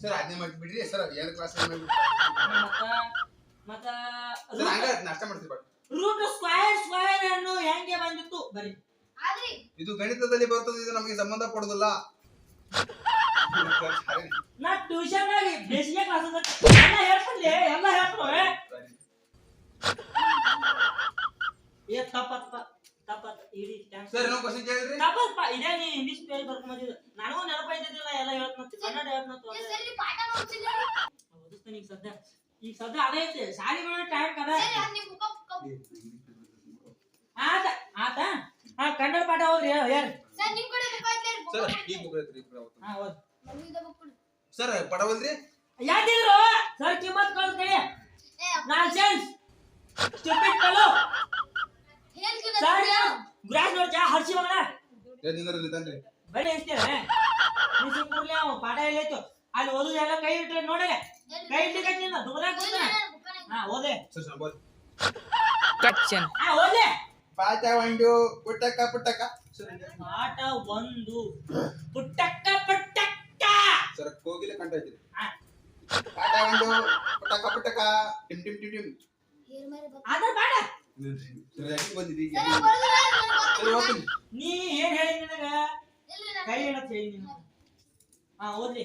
Sir ಅದನ್ನೇ ಮಾಡ್ಬಿಡ್ರಿ sir ಏನ್ class ಮತ್ತ ಮತ್ತ ಸರ್ ಹಂಗ ನಾಷ್ಟ ಮಾಡ್ತೀವಿ ಬಟ್ ರೂಟ್ ಸ್ಕ್ವೇರ್ ಸ್ಕ್ವೇರ್ ಅನ್ನು ಹೆಂಗೆ ಬಂದಿತ್ತು? ಬರಿ ಆದ್ರಿ ಇದು ಗಣಿತದಲ್ಲಿ ಬರ್ತದೆ ಇದು ನಮಗೆ ಸಂಬಂಧ ಪಡೋದಿಲ್ಲ ನಾ ಟ್ಯೂಷನ್ ಆಗಿ ಬೇಸಿಗೆ ಕ್ಲಾಸ್ ಎಲ್ಲ ಹೇಳ್ಕೊಂಡ್ಲಿ ಎಲ್ಲ ಏ? ಸರ್ ಇನ್ನೊಂದು ಕ್ವಶನ್ ಇದೇ ನೀ ಇಂಗ್ಲಿಷ್ ಪೇಜ್ ಬರ್ಕೊಂಬಂದಿದ್ದು ನನಗೂ ನೆನಪ ಎಲ್ಲ ಹೇಳತ್ ಮತ್ತೆ ಕನ್ನಡ ಹೇಳತ್ ಓದಿಸ್ತಾನೆ ಈಗ ಸದ್ಯ. ಈಗ ಸದ್ಯ ಅದೇ ಐತೆ ಶಾಲೆ ಬಿಡೋ ಟೈಮ್ ಕದ? ಆತ ಆತ? ಹಾ ಕನ್ನಡ ಪಾಠ ಹೋಗ್ರಿ ಯಾರು ಸರ್. ಈಗ ಬುಕ್ ಐತ್ರಿ ಹಾ ಓದ್. ಸರ್ ಪಡವಲ್ರಿ ಯಾಕಿದ್ರು ಸರ್ ಕಿಮ್ಮತ್ ಕಳ್ಸ್ತೀನಿ ಏ, ನಾನ್ಸೆನ್ಸ್ ಸ್ಟುಪಿಡ್ ಫೆಲೋ ಹೇಳ್ತೀನಿ ಸರ್ ಅದ್ನ. ಮಗನ ನಿಂದ್ರಲ್ಲಿ ತಂದ್ರಿ ಬರೀ ಅವ ಪಾಠ ಎಲ್ಲೈತು ಅಲ್ಲಿ ಓದುದು ಎಲ್ಲ ಕೈ ಇಟ್ರೆ ನೋಡಿ? ಕೈ ಕೂತ್ನ. ಹಾ ಓದೆ. ಓದೆ. ಪಾಠ ಒಂದು ಪುಟ್ಟಕ್ಕ ಪುಟ್ಟಕ್ಕ. ಸರ್ ಪಾಠ ಒಂದು. ಪುಟ್ಟಕ್ಕ ಪುಟ್ಟಕ್ಕ. ಸರ್ ಹೋಗಿಲ್ಲ. ಪಾಠ ಒಂದು ಪುಟ್ಟಕ್ಕ ಪುಟ್ಟಕ್ಕ. Tim Tim. ಅದ ನೀ ಹೇಳಿ ಕೈ ಹೇಳಿ ಓದ್ಲಿ.